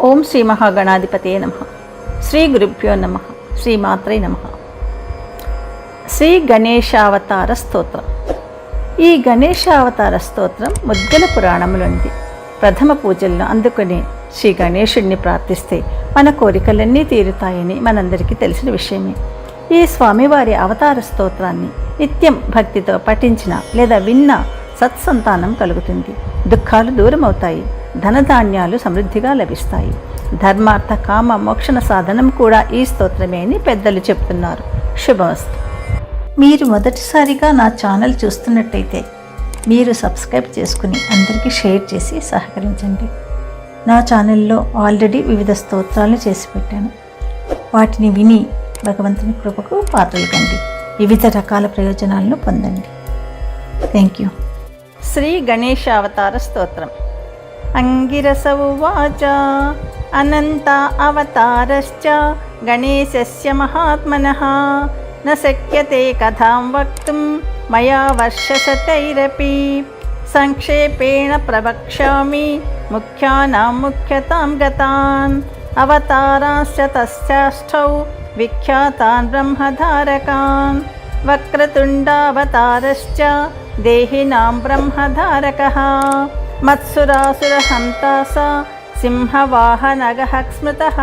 ఓం శ్రీ మహాగణాధిపతే నమ. శ్రీ గురుభ్యో నమ. శ్రీమాత్రే నమ. శ్రీ గణేశావతార స్తోత్రం. ఈ గణేశావతార స్తోత్రం ముద్గల పురాణములోనిది ప్రథమ పూజల్లో అందుకునే శ్రీ గణేశుడిని ప్రార్థిస్తే మన కోరికలన్నీ తీరుతాయని మనందరికీ తెలిసిన విషయమే. ఈ స్వామివారి అవతార స్తోత్రాన్ని నిత్యం భక్తితో పఠించిన లేదా విన్న సత్సంతానం కలుగుతుంది. దుఃఖాలు దూరమవుతాయి. ధనధాన్యాలు సమృద్ధిగా లభిస్తాయి. ధర్మార్థ కామ మోక్షణ సాధనం కూడా ఈ స్తోత్రమే అని పెద్దలు చెప్తున్నారు. శుభమస్తు. మీరు మొదటిసారిగా నా ఛానల్ చూస్తున్నట్టయితే మీరు సబ్స్క్రైబ్ చేసుకుని అందరికీ షేర్ చేసి సహకరించండి. నా ఛానల్లో ఆల్రెడీ వివిధ స్తోత్రాలు చేసి పెట్టాను. వాటిని విని భగవంతుని కృపకు పాత్రలు కండి. వివిధ రకాల ప్రయోజనాలను పొందండి. Thank you. శ్రీ గణేశావతార స్తోత్రం. अङ्गिरस उवाच अनन्ता अवतारश्च गणेशस्य महात्मनः। न शक्यते कथां वक्तुं मया वर्षशतैरपि। सङ्क्षेपेण प्रवक्ष्यामि मुख्यानां मुख्यतां गतान्। अवतारांश्च तस्याष्टौ विख्यातान् ब्रह्मधारकान्। वक्रतुण्डावतारश्च देहिनां ब्रह्मधारकः। मत्सुरासुरहन्ता स सिंहवाहनगः स्मृतः।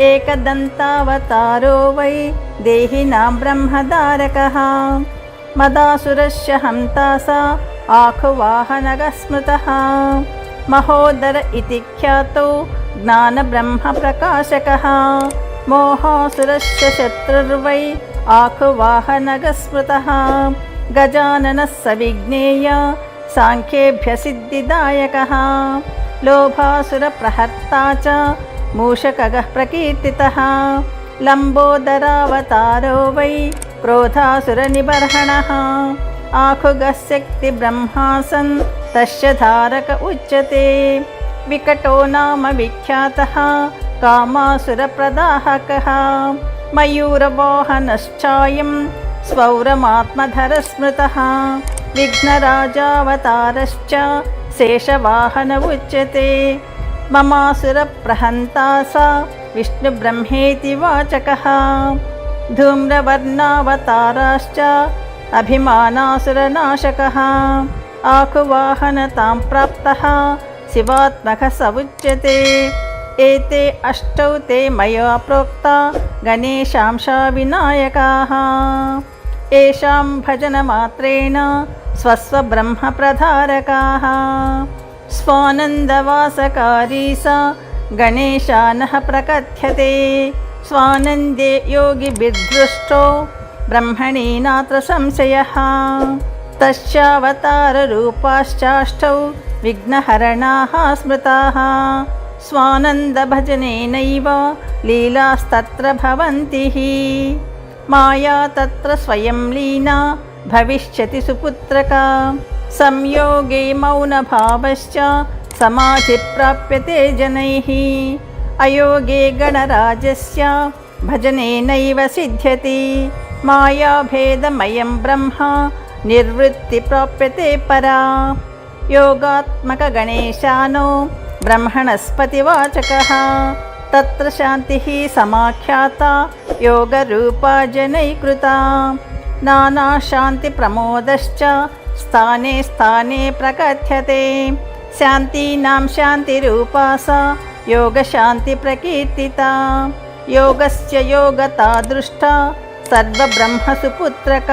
एकदन्तावतारो वै देहिनां ब्रह्मधारकः मदासुरस्य हन्ता स आखुवाहनगः स्मृतः। महोदर इति ख्यातो ज्ञानब्रह्मप्रकाशकः। मोहासुरस्य शत्रुर्वै आखुवाहनगः स्मृतः। गजाननः स विज्ञेय साङ्ख्येभ्यसिद्धिदायकः। लोभासुरप्रहर्ता च मूषकगः प्रकीर्तितः। लम्बोदरावतारो वै क्रोधासुरनिबर्हणः। आखुगः शक्तिब्रह्मासन् तस्य धारक उच्यते। विकटो नाम विख्यातः कामासुरप्रदाहकः। मयूरवाहनश्चायं स्वौरमात्मधरस्मृतः विघ्नराजावतारश्च शेषवाहन उच्यते ममासुरप्रहन्ता सा विष्णुब्रह्मेति वाचकः धूम्रवर्णावताराश्च अभिमानासुरनाशकः आकुवाहनतां प्राप्तः शिवात्मकः स उच्यते एते अष्टौ ते मया प्रोक्ता गणेशांशा विनायकाः येषां भजनमात्रेण स्वस्वब्रह्मप्रधारकाः स्वानन्दवासकारी स गणेशानः प्रकथ्यते स्वानन्दे योगिभिर्दृष्टो ब्रह्मणि नात्र संशयः तस्यावताररूपाश्चाष्टौ विघ्नहरणाः स्मृताः स्वानन्दभजनेनैव लीलास्तत्र भवन्ति हि माया तत्र स्वयं लीना भविष्यति सुपुत्रका संयोगे मौनभावश्च समाधिप्राप्यते जनैः अयोगे गणराजस्य भजनेनैव सिद्ध्यति मायाभेदमयं ब्रह्म निर्वृत्तिप्राप्यते परा योगात्मकगणेशानो ब्रह्मणस्पतिवाचकः తత్ర శాంతి సమాఖ్యాత యోగరూపా జనైకృత. నానాశాంతి ప్రమోదశ్చ స్థానే స్థానే ప్రకథ్యతే. శాంతీనాం శాంతిరూపా సా యోగశాంతి ప్రకీర్తిత. యోగస్య యోగతా దృష్ట సర్వబ్రహ్మసుపుత్రక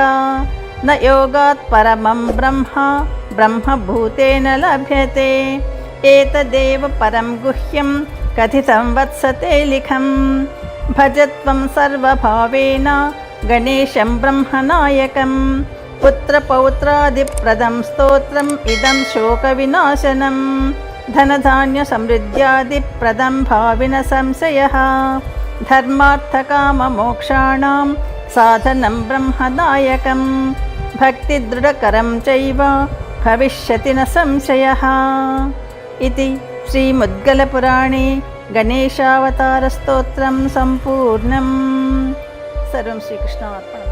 నయోగాత్ పరమం బ్రహ్మ బ్రహ్మభూతేన లభ్యతే. ఏతదేవ పరం గుహ్యం कथितं वत्सते लिखं भजत्वं सर्वभावेन गणेशं ब्रह्मनायकं पुत्रपौत्रादिप्रदं स्तोत्रम् इदं शोकविनाशनं धनधान्यसमृद्ध्यादिप्रदं भाविन संशयः धर्मार्थकाममोक्षाणां साधनं ब्रह्मदायकं भक्तिदृढकरं चैव भविष्यति न संशयः इति श्रीमुद्गलपुराणे गणेशावतारस्तोत्रं सम्पूर्णम् सर्वं श्रीकृष्णार्पणम्